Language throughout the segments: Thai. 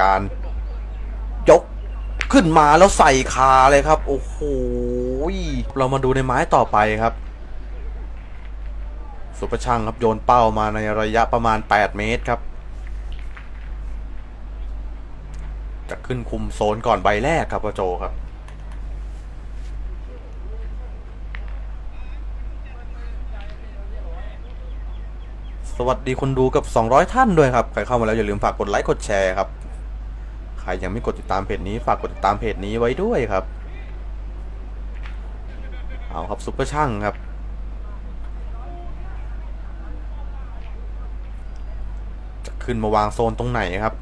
การยกขึ้นมาแล้วใส่คาเลยครับ โอ้โหเรามาดูในไม้ต่อไปครับ สุประช่างครับโยนเป้ามาในระยะประมาณ 8 เมตรครับ จะขึ้นคุมโซนก่อนใบแรกครับพ่อโจครับสวัสดีคนดูกับ 200 ท่านด้วยครับ ใครเข้ามาแล้วอย่าลืมฝากกดไลค์ กดแชร์ครับ ใครยังไม่กดติดตามเพจนี้ฝากกดติดตามเพจนี้ไว้ด้วยครับ เอาครับซุปเปอร์ช่างครับ จะขึ้นมาวางโซนตรงไหนครับ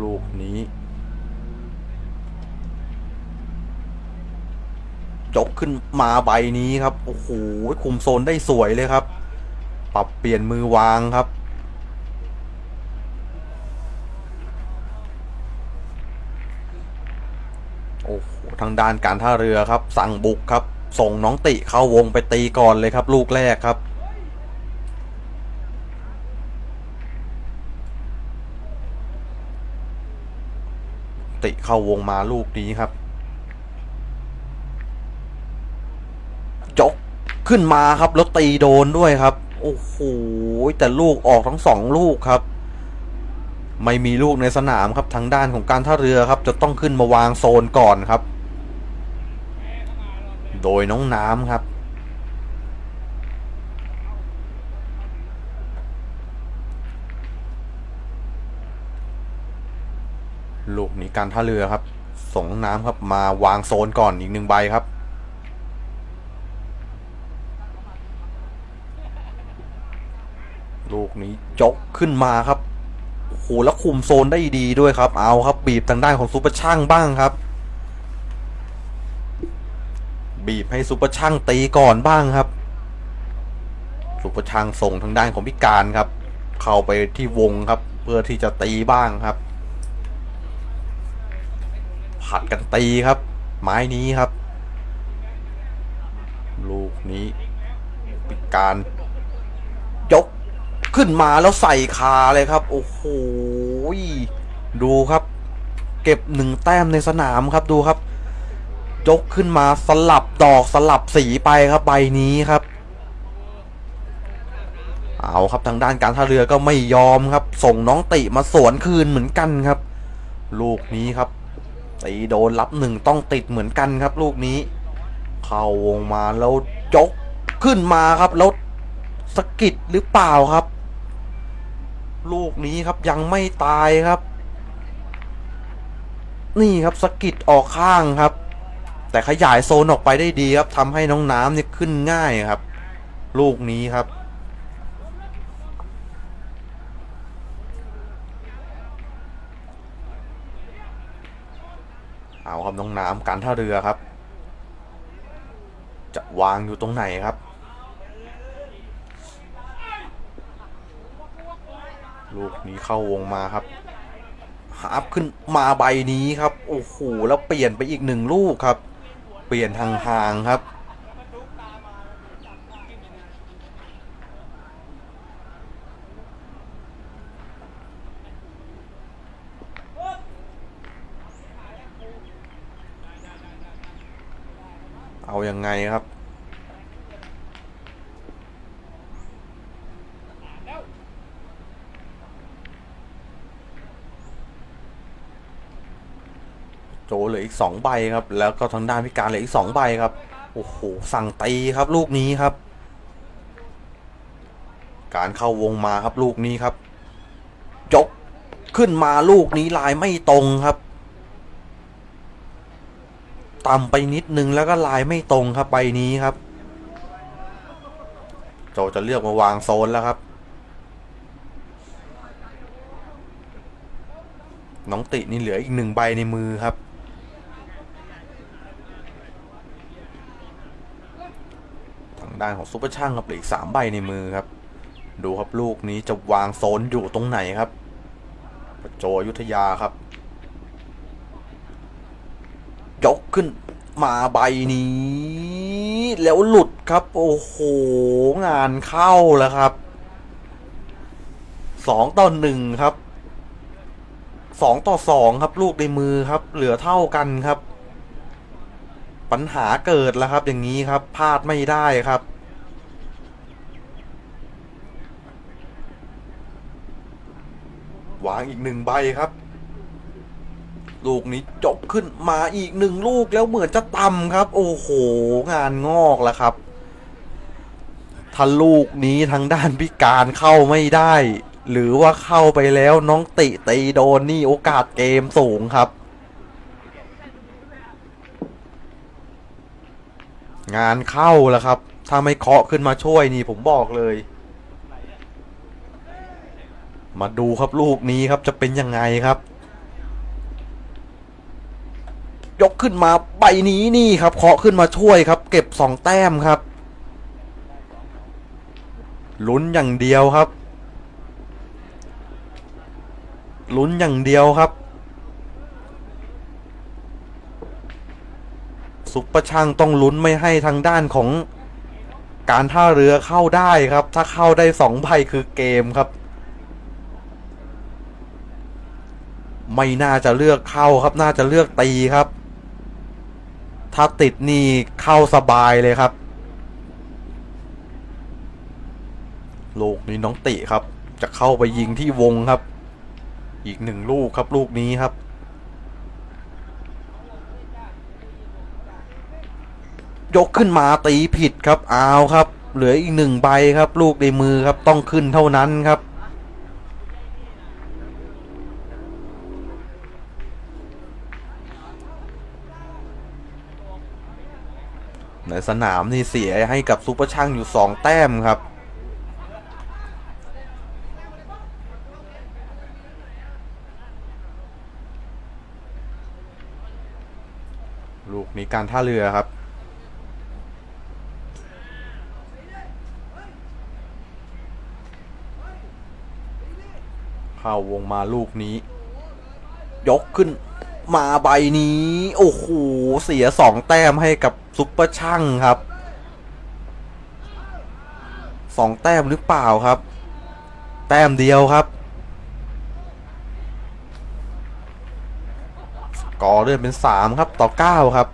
ลูกนี้ยกขึ้นมาใบนี้ครับ โอ้โหคุมโซนได้สวยเลยครับ ปรับเปลี่ยนมือวางครับ โอ้โหทางด้านการท่าเรือครับ สั่งบุกครับ ส่งน้องติเข้าวงไปตีก่อนเลยครับ ลูกแรกครับติเข้าวงมาลูกนี้ครับ จกขึ้นมาครับ แล้วตีโดนด้วยครับ โอ้โหแต่ลูกออกทั้งสองลูกครับ ไม่มีลูกในสนามครับทางด้านของการท่าเรือครับ จะต้องขึ้นมาวางโซนก่อนครับ โดยน้องน้ำครับ ลูกนี้การท่าเรือครับส่งน้ำครับมาวางโซนก่อนอีกหนึ่งใบครับ กนี้ยกขึ้นมาครับโอ้โหแล้วคุมโซนได้ดีด้วยครับ เอาครับ บีบทางด้านของซูเปอร์ช่างบ้างครับ บีบให้ซูเปอร์ช่างตีก่อนบ้างครับซูเปอร์ช่างส่งทางด้านของพิการครับ เข้าไปที่วงครับ เพื่อที่จะตีบ้างครับผัดกันตีครับ ไม้นี้ครับ ลูกนี้พิการ ขึ้นมาแล้วใส่คาเลยครับ โอ้โหดูครับ เก็บหนึ่งแต้มในสนามครับดูครับ ยกขึ้นมาสลับดอกสลับสีไปครับใบนี้ครับเอาครับทางด้านการท่าเรือก็ไม่ยอมครับ ส่งน้องติมาสวนคืนเหมือนกันครับ ลูกนี้ครับตีโดนรับหนึ่งต้องติดเหมือนกันครับ ลูกนี้ เข้าวงมาแล้วยกขึ้นมาครับแล้วสกิดหรือเปล่าครับ ลูกนี้ครับยังไม่ตายครับ นี่ครับสกิดออกข้างครับ แต่ขยายโซนออกไปได้ดีครับทำให้น้องน้ำเนี่ยขึ้นง่ายครับ ลูกนี้ครับเอาครับน้องน้ำการท่าเรือครับ จะวางอยู่ตรงไหนครับ ลูกนี้เข้าวงมาครับหาบขึ้นมาใบนี้ครับ โอ้โห แล้วเปลี่ยนไปอีกหนึ่งลูกครับ เปลี่ยนทางห่างครับ เอายังไงครับ โจเหลืออีกสองใบครับ แล้วก็ทางด้านพิการเหลืออีกสองใบครับ โอ้โห สั่งตีครับลูกนี้ครับ การเข้าวงมาครับลูกนี้ครับยกขึ้นมาลูกนี้ลายไม่ตรงครับ ต่ำไปนิดนึงแล้วก็ลายไม่ตรงครับใบนี้ครับ โจจะเลือกมาวางโซนแล้วครับ น้องตินี่เหลืออีกหนึ่งใบในมือครับ ทาง ด้านของซุปเปอร์ช่างครับเหลืออีกสามใบในมือครับ ดูครับลูกนี้จะวางโซนอยู่ตรงไหนครับโจยุทธยาครับ ยกขึ้นมาใบนี้ แล้วหลุดครับ โอ้โห งานเข้าแล้วครับสองต่อหนึ่งครับสองต่อสองครับ ลูกในมือครับ เหลือเท่ากันครับ ปัญหาเกิดแล้วครับ อย่างนี้ครับพลาดไม่ได้ครับ วางอีกหนึ่งใบครับ ลูกนี้จบขึ้นมาอีกหนึ่งลูกแล้วเหมือนจะต่ำครับ โอ้โห งานงอกแล้วครับถ้าลูกนี้ทางด้านพิการเข้าไม่ได้ หรือว่าเข้าไปแล้วน้องติตีโดนนี่โอกาสเกมสูงครับ งานเข้าแล้วครับ ถ้าไม่เคาะขึ้นมาช่วยนี่ผมบอกเลย มาดูครับลูกนี้ครับจะเป็นยังไงครับ ยกขึ้นมาใบนี้นี่ครับเคาะขึ้นมาช่วยครับ เก็บสองแต้มครับลุ้นอย่างเดียวครับลุ้นอย่างเดียวครับ ซุปเปอร์ช่างต้องลุ้นไม่ให้ทางด้านของการท่าเรือเข้าได้ครับ ถ้าเข้าได้สองใบคือเกมครับ ไม่น่าจะเลือกเข้าครับน่าจะเลือกตีครับ ถ้าติดนี่เข้าสบายเลยครับ ลูกนี้น้องติครับ จะเข้าไปยิงที่วงครับ อีกหนึ่งลูกครับลูกนี้ครับยกขึ้นมาตีผิดครับเอาวครับ เหลืออีกหนึ่งใบครับ ลูกในมือครับ ต้องขึ้นเท่านั้นครับ ในสนามนี่เสียให้กับซูเปอร์ช่างอยู่สองแต้มครับ ลูกนี้การท่าเรือครับเข้าวงมาลูกนี้ ยกขึ้น มาใบนี้ โอ้โห เสียสองแต้มให้กับซุปเปอร์ช่างครับสองแต้มหรือเปล่าครับ แต้มเดียวครับ กอเลื่อนเป็นสามครับต่อเก้าครับ